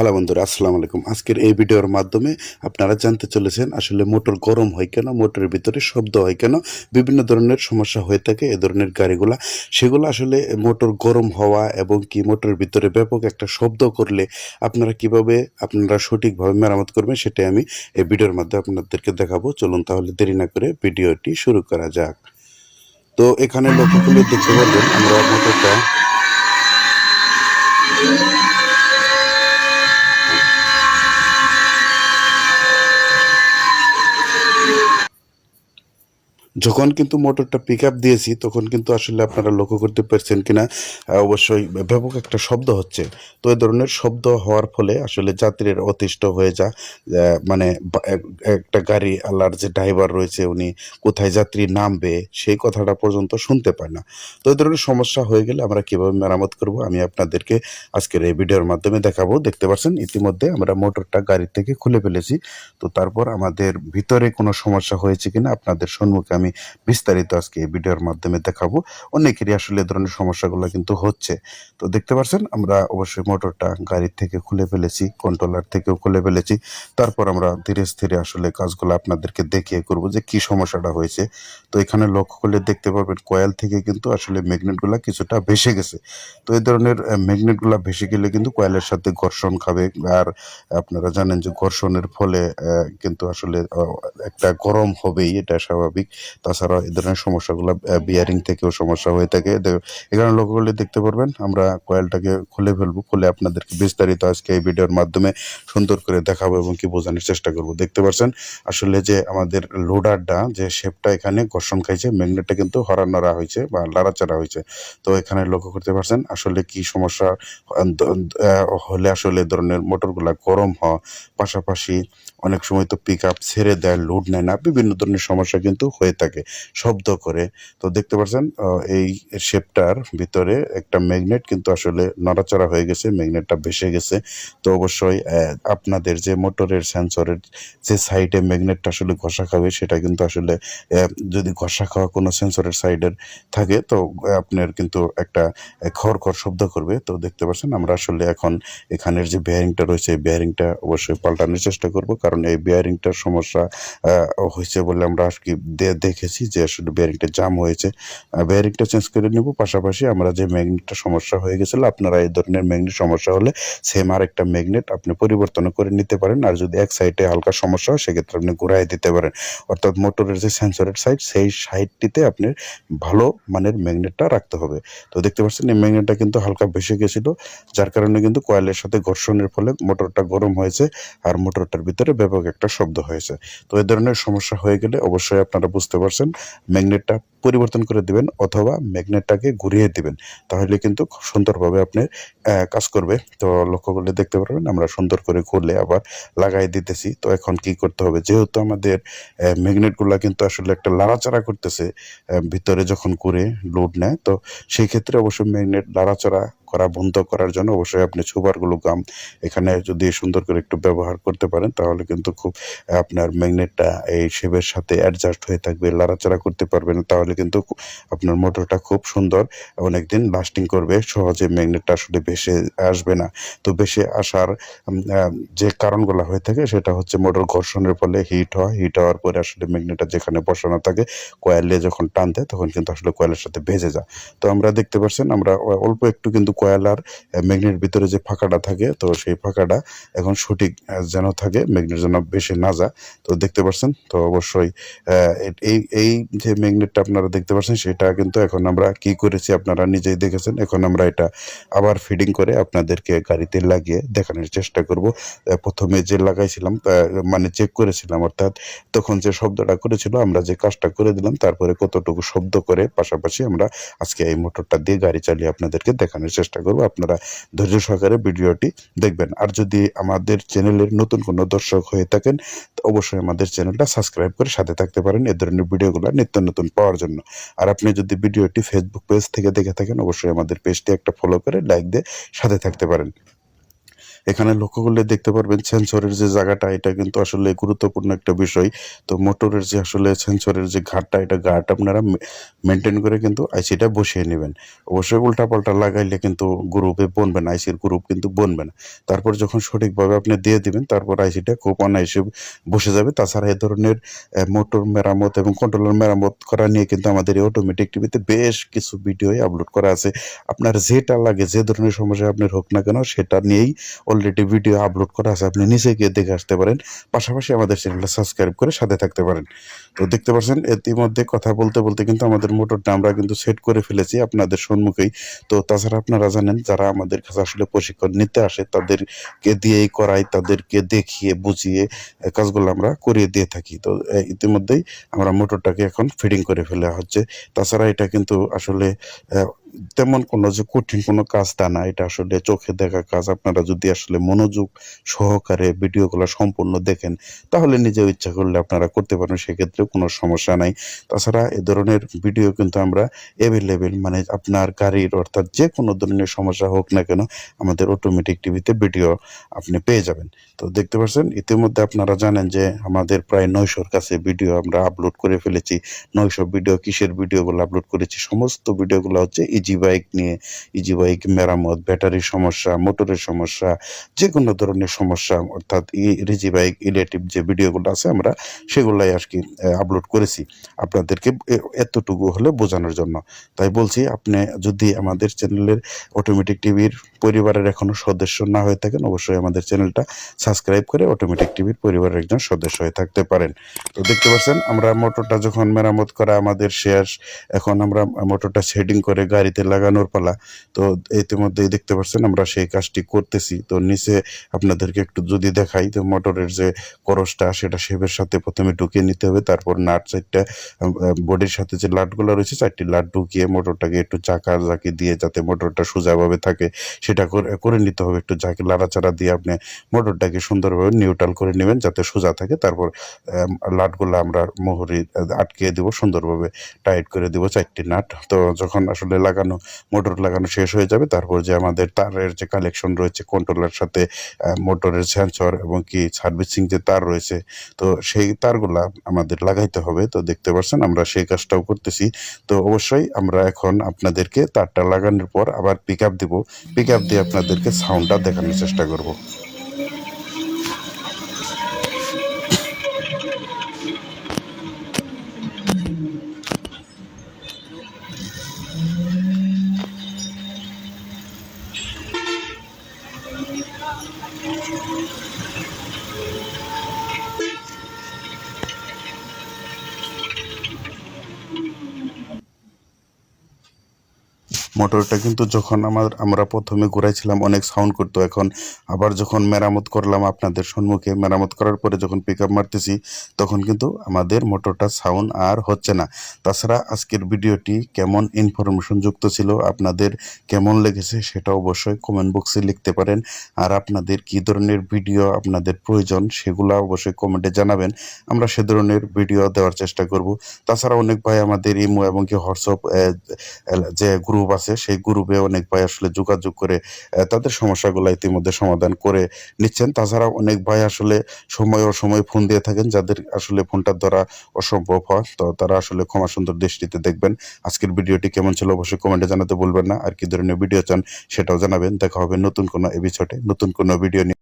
Hello বন্ধুরা, আসসালামু আলাইকুম। আজকের এই ভিডিওর মাধ্যমে আপনারা জানতে চলেছেন আসলে মোটর গরম হয় কেন, মোটরের ভিতরে শব্দ হয় কেন, বিভিন্ন ধরনের সমস্যা হয়ে থাকে এ ধরনের গাড়িগুলা। সেগুলো আসলে মোটর গরম হওয়া এবং কি মোটরের ভিতরে ব্যাপক একটা শব্দ করলে আপনারা কীভাবে আপনারা সঠিকভাবে মেরামত করবেন সেটাই আমি এই ভিডিওর মাধ্যমে আপনাদেরকে দেখাবো। চলুন তাহলে দেরি না করে ভিডিওটি শুরু করা যাক। তো এখানে লক্ষ্য করলে দেখতে পারবেন আমরা মোটরটা যখন কিন্তু মোটরটা পিক আপ দিয়েছি, তখন কিন্তু আসলে আপনারা লক্ষ্য করতে পারছেন কিনা অবশ্যই ব্যাপক একটা শব্দ হচ্ছে। তো এই ধরনের শব্দ হওয়ার ফলে আসলে যাত্রীর অতিষ্ঠ হয়ে যা মানে একটা গাড়ি আল্লাহর যে ড্রাইভার রয়েছে, উনি কোথায় যাত্রী নামবে, সেই কথাটা পর্যন্ত শুনতে পায় না। তো এই ধরনের সমস্যা হয়ে গেলে আমরা কীভাবে মেরামত করব, আমি আপনাদেরকে আজকের এই ভিডিওর মাধ্যমে দেখাবো। দেখতে পাচ্ছেন, ইতিমধ্যে আমরা মোটরটা গাড়ি থেকে খুলে ফেলেছি। তো তারপর আমাদের ভিতরে কোনো সমস্যা হয়েছে কিনা, আপনাদের সম্মুখে আমি বিস্তারিত আজকে এই ভিডিওর মাধ্যমে দেখাবো। অনেকেরই আসলে ধরনের সমস্যাগুলো কিন্তু হচ্ছে। তো দেখতে পাচ্ছেন, আমরা অবশ্যই মোটরটা গাড়ির থেকে খুলে ফেলেছি কন্ট্রোলার থেকেও খুলে ফেলেছি। তারপর আমরা ধীরে স্থিরে আসলে কাজগুলো আপনাদেরকে দেখিয়ে করব যে কি সমস্যাটা হয়েছে। তো এখানে লক্ষ্য করলে দেখতে পারবেন কয়েল থেকে কিন্তু আসলে ম্যাগনেটগুলো কিছুটা ভেসে গেছে। তো এই ধরনের ম্যাগনেটগুলো ভেসে গেলে কিন্তু কয়েলের সাথে ঘর্ষণ খাবে। আর আপনারা জানেন যে ঘর্ষণের ফলে কিন্তু আসলে একটা গরম হবেই, এটা স্বাভাবিক। তাছাড়া এই ধরনের সমস্যাগুলো বিয়ারিং থেকেও সমস্যা হয়ে থাকে। এখানে লক্ষ্য করলে দেখতে পারবেন, আমরা কয়েলটাকে খুলে ফেলব, খুলে আপনাদেরকে বিস্তারিত আজকে এই ভিডিওর মাধ্যমে সুন্দর করে দেখাবো এবং কি বোঝানোর চেষ্টা করব। দেখতে পাচ্ছেন আসলে যে আমাদের লোডারটা যে শেপটা এখানে ঘর্ষণ খাইছে ম্যাগনেটটা কিন্তু হরানড়া হয়েছে বা লাড়াচাড়া হয়েছে তো এখানে লক্ষ্য করতে পারছেন, আসলে কি সমস্যা হলে আসলে ধরনের মোটরগুলা গরম হওয়া। পাশাপাশি অনেক সময় তো পিক আপ ছেড়ে দেয় লোড নেয় না, বিভিন্ন ধরনের সমস্যা কিন্তু হয়ে থাকে। শব্দ করে। তো দেখতে পাচ্ছেন এই শেপটার ভিতরে একটা ম্যাগনেট কিন্তু আসলে নড়াচড়া হয়ে গেছে, ম্যাগনেটটা ভেসে গেছে। তো অবশ্যই আপনাদের যে মোটরের সেন্সরের যে সাইডে ম্যাগনেটটা আসলে ঘষা খাবে, সেটা কিন্তু আসলে যদি ঘষা খাওয়া কোনো সেন্সরের সাইডের থাকে, তো আপনার কিন্তু একটা খড় শব্দ করবে। তো দেখতে পাচ্ছেন, আমরা আসলে এখন এখানের যে বেয়ারিংটা রয়েছে, এই বেয়ারিংটা অবশ্যই পাল্টানোর চেষ্টা করব, কারণ এই বেয়ারিংটার সমস্যা হয়েছে বলে আমরা আর কি দে- দেখেছি যে আসলে বেয়ারিংটা জাম হয়েছে। বেয়ারিংটা চেঞ্জ করে নেব, পাশাপাশি আমরা যে ম্যাগনেটটা সমস্যা হয়ে গেছিল, আপনারা এই ধরনের ম্যাগনেট সমস্যা হলে সেম আর একটা ম্যাগনেট আপনি পরিবর্তন করে নিতে পারেন। আর যদি এক সাইডে হালকা সমস্যা হয়, সেক্ষেত্রে আপনি ঘুরাই দিতে পারেন। অর্থাৎ মোটরের যে সেন্সরের সাইড সেই সাইডটিতে আপনি ভালো মানের ম্যাগনেটটা রাখতে হবে। তো দেখতে পাচ্ছেন, এই ম্যাগনেটটা কিন্তু হালকা ভেসে গেছিল, যার কারণে কিন্তু কয়েলের সাথে ঘর্ষণের ফলে মোটরটা গরম হয়েছে আর মোটরটার ভিতরে ব্যাপক একটা শব্দ হয়েছে। তো এই ধরনের সমস্যা হয়ে গেলে অবশ্যই আপনারা বুঝতে পারছেন ম্যাগনেটটা পরিবর্তন করে দিবেন অথবা ম্যাগনেটটাকে ঘুরিয়ে দিবেন, তাহলে কিন্তু খুব সুন্দরভাবে আপনি কাজ করবে। তো লক্ষ্য করলে দেখতে পারবেন আমরা সুন্দর করে খুলে আবার লাগাই দিতেছি। তো এখন কি করতে হবে? যেহেতু আমাদের ম্যাগনেটগুলা কিন্তু আসলে একটা লাড়াচাড়া করতেছে ভিতরে যখন করে লোড নেয়, তো সেই ক্ষেত্রে অবশ্যই ম্যাগনেট লাড়াচাড়া করা, বন্ধ করার জন্য অবশ্যই আপনি সুপারগুলো গাম এখানে যদি সুন্দর করে একটু ব্যবহার করতে পারেন, তাহলে কিন্তু খুব আপনার ম্যাগনেটটা এই শেপের সাথে অ্যাডজাস্ট হয়ে থাকবে, লাড়াচাড়া করতে পারবেন, তাহলে কিন্তু আপনার মোটরটা খুব সুন্দর, অনেকদিন লাস্টিং করবে, সহজে ম্যাগনেটটা আসলে ভেসে আসবে না। তো ভেসে আসার যে কারণগুলো হয়ে থাকে, সেটা হচ্ছে মোটর ঘর্ষণের ফলে হিট হয় হিট হওয়ার পরে আসলে ম্যাগনেটটা যেখানে বসানো থাকে কয়েলে যখন টান দেয়, তখন কিন্তু আসলে কয়েলের সাথে ভেজে যায়। তো আমরা দেখতে পাচ্ছেন, আমরা অল্প একটু কিন্তু কয়লার ম্যাগনেট ভিতরে যে ফাঁকাটা থাকে, তো সেই ফাঁকাটা এখন সঠিক যেন থাকে ম্যাগনেট যেন বেশি না যায় তো দেখতে পাচ্ছেন তো অবশ্যই এই এই যে ম্যাগনেটটা আপনারা দেখতে পাচ্ছেন সেটা কিন্তু এখন আমরা কি করেছি আপনারা নিজেই দেখেছেন। এখন আমরা এটা আবার ফিডিং করে আপনাদেরকে গাড়িতে লাগিয়ে দেখানোর চেষ্টা করব। প্রথমে যে লাগাইছিলাম মানে চেক করেছিলাম, অর্থাৎ তখন যে শব্দটা করেছিল, আমরা যে কাজটা করে দিলাম, তারপরে কতটুকু শব্দ করে, পাশাপাশি আমরা আজকে এই মোটরটা দিয়ে গাড়ি চালিয়ে আপনাদেরকে দেখানোর চেষ্টা করব, আপনারা ধৈর্য সহকারে ভিডিওটি দেখবেন। আর যদি আমাদের চ্যানেলের নতুন কোনো দর্শক হয়ে থাকেন অবশ্যই আমাদের চ্যানেলটা সাবস্ক্রাইব করে সাথে থাকতে পারেন এ ধরনের ভিডিওগুলো নিত্য নতুন পাওয়ার জন্য। আর আপনি যদি ভিডিওটি ফেসবুক পেজ থেকে দেখে থাকেন, অবশ্যই আমাদের পেজটি একটা ফলো করে লাইক দিয়ে সাথে থাকতে পারেন। এখানে লক্ষ্য করলে দেখতে পারবেন সেন্সরের যে জায়গাটা, এটা কিন্তু আসলে গুরুত্বপূর্ণ একটা বিষয়। তো মোটরের যে আসলে সেন্সরের যে ঘাটটা, এটা ঘাট আপনারা মেনটেন করে কিন্তু আইসিটা বসিয়ে নেবেন। অবশ্যই উল্টাপাল্টা লাগাইলে কিন্তু গ্রুপে বনবে না আইসির গ্রুপ কিন্তু বনবে না। তারপর যখন সঠিকভাবে আপনি দিয়ে দিবেন, তারপর আইসিটা খুব অনায়াসে বসে যাবে। তাছাড়া এ ধরনের মোটর মেরামত এবং কন্ট্রোলার মেরামত করা নিয়ে কিন্তু আমাদের এই অটোমেটিক টিভিতে বেশ কিছু ভিডিও আপলোড করা আছে। আপনার যেটা লাগে, যে ধরনের সমস্যা আপনার হোক না কেন, সেটা নিয়েই ভিডিও আপলোড করা আছে, আপনি নিচে গিয়ে দেখে আসতে পারেন। পাশাপাশি আমাদের চ্যানেলটা সাবস্ক্রাইব করে সাথে থাকতে পারেন। তো দেখতে পাচ্ছেন, ইতিমধ্যে কথা বলতে বলতে কিন্তু আমাদের মোটরটা আমরা কিন্তু সেট করে ফেলেছি আপনাদের সম্মুখেই। তো তাছাড়া আপনারা জানেন, যারা আমাদের কাছে আসলে প্রশিক্ষণ নিতে আসে, তাদেরকে দিয়েই করাই, তাদেরকে দেখিয়ে, বুঝিয়ে কাজগুলো আমরা করিয়ে দিয়ে থাকি। তো ইতিমধ্যেই আমরা মোটরটাকে এখন ফিটিং করে ফেলা হচ্ছে। তাছাড়া এটা কিন্তু আসলে তেমন কোনো যে কঠিন কোনো কাজ তা না, এটা আসলে চোখে দেখা কাজ। আপনারা যদি আসলে মনোযোগ সহকারে ভিডিওগুলো সম্পূর্ণ দেখেন, তাহলে নিজেও ইচ্ছা করলে আপনারা করতে পারেন। সেক্ষেত্রে কোনো সমস্যা নাই। তাছাড়া এ ধরনের ভিডিও কিন্তু আমরা অ্যাভেলেবেল মানে আপনার গাড়ির অর্থাৎ যে কোনো ধরনের সমস্যা হোক না কেন আমাদের অটোমেটিক টিভিতে ভিডিও আপনি পেয়ে যাবেন। তো দেখতে পাচ্ছেন, ইতিমধ্যে আপনারা জানেন যে আমাদের প্রায় নয়শোর কাছে ভিডিও আমরা আপলোড করে ফেলেছি। নয়শো ভিডিও কিসের ভিডিওগুলো আপলোড করেছি? সমস্ত ভিডিওগুলো হচ্ছে ইজি বাইক নিয়ে ইজি বাইক মেরামত, ব্যাটারির সমস্যা, মোটরের সমস্যা, যে কোনো ধরনের সমস্যা, অর্থাৎ ইজি বাইক ইলেকট্রিক যে ভিডিওগুলো আছে আমরা সেগুলাই আর কি আপলোড করেছি। আপনাদেরকে এতটুকু হলে বোঝানোর জন্য। তাই বলছি, আপনি যদি আমাদের চ্যানেলের অটোমেটিক টিভির পরিবারের এখনও সদস্য না হয়ে থাকেন, অবশ্যই আমাদের চ্যানেলটা সাবস্ক্রাইব করে অটোমেটিক টিভির পরিবারের একজন সদস্য হয়ে থাকতে পারেন। তো দেখতে পাচ্ছেন, আমরা মোটরটা যখন মেরামত করা, আমাদের শেষ এখন আমরা মোটরটা শেডিং করে গাড়িতে লাগানোর পালা, তো ইতিমধ্যেই দেখতে পাচ্ছেন, আমরা সেই কাজটি করতেছি। তো নিচে আপনাদেরকে একটু যদি দেখাই, তো মোটরের যে করসটা, সেটা শেপের সাথে প্রথমে ঢুকিয়ে নিতে হবে তারপর নাট চারটা বডির সাথে যে লাটগুলো রয়েছে, চারটি লাট ঢুকিয়ে মোটরটাকে একটু চাকা জাকি দিয়ে যাতে মোটরটা সোজাভাবে থাকে, সেটা করে নিতে হবে। একটু জাকি লাড়াচাড়া দিয়ে আপনি মোটরটাকে সুন্দরভাবে নিউট্রাল করে নেবেন, যাতে সোজা থাকে। তারপর লাটগুলো আমরা মোহরি আটকে দিব, সুন্দরভাবে টাইট করে দিব চারটি নাট। তো যখন আসলে লাগানো, মোটর লাগানো শেষ হয়ে যাবে, তারপর যে আমাদের তারের যে কালেকশন রয়েছে কন্ট্রোলার সাথে মোটরের সেন্সর এবং কি সার্ভিসিং যে তার রয়েছে, তো সেই তারগুলা আমাদের লাগাইতে হবে, তো দেখতে পাচ্ছেন আমরা সেই কাজটাও করতেছি। তো অবশ্যই আমরা এখন আপনাদেরকে তারটা লাগানোর পর আবার পিক আপ দেবো। পিক আপ দিয়ে আপনাদেরকে সাউন্ডটা দেখানোর চেষ্টা করব। মোটরটা কিন্তু যখন আমার, আমরা প্রথমে ঘুরাইছিলাম, অনেক সাউন্ড করতো। এখন আবার যখন মেরামত করলাম আপনাদের সম্মুখে, মেরামত করার পরে যখন পিক মারতেছি, তখন কিন্তু আমাদের মোটরটা সাউন্ড আর হচ্ছে না। তাছাড়া আজকের ভিডিওটি কেমন ইনফরমেশন যুক্ত ছিল, আপনাদের কেমন লেগেছে সেটা অবশ্যই কমেন্ট বক্সে লিখতে পারেন। আর আপনাদের কি ধরনের ভিডিও আপনাদের প্রয়োজন, সেগুলো অবশ্যই কমেন্টে জানাবেন। আমরা সে ধরনের ভিডিও দেওয়ার চেষ্টা করব। তাছাড়া অনেক ভাই আমাদের ইমো এবং কি হোয়াটসঅ্যাপ যে গ্রুপ আছে সেই গ্রুপে অনেক ভাই আসলে যোগাযোগ করে তাদের সমস্যাগুলো ইতিমধ্যে সমাধান করে নিচ্ছেন। তাছাড়া অনেক ভাই আসলে সময় অসময় ফোন দিয়ে থাকেন, যাদের আসলে ফোনটা ধরা অসম্ভব হয়। তো তারা আসলে ক্ষমা সুন্দর দৃষ্টিতে দেখবেন। আজকের ভিডিওটি কেমন ছিল অবশ্যই কমেন্টে জানাতে বলবেন না। আর কি ধরনের ভিডিও চান সেটাও জানাবেন। দেখা হবে নতুন কোনো এপিসোডে নতুন কোনো ভিডিও নিয়ে।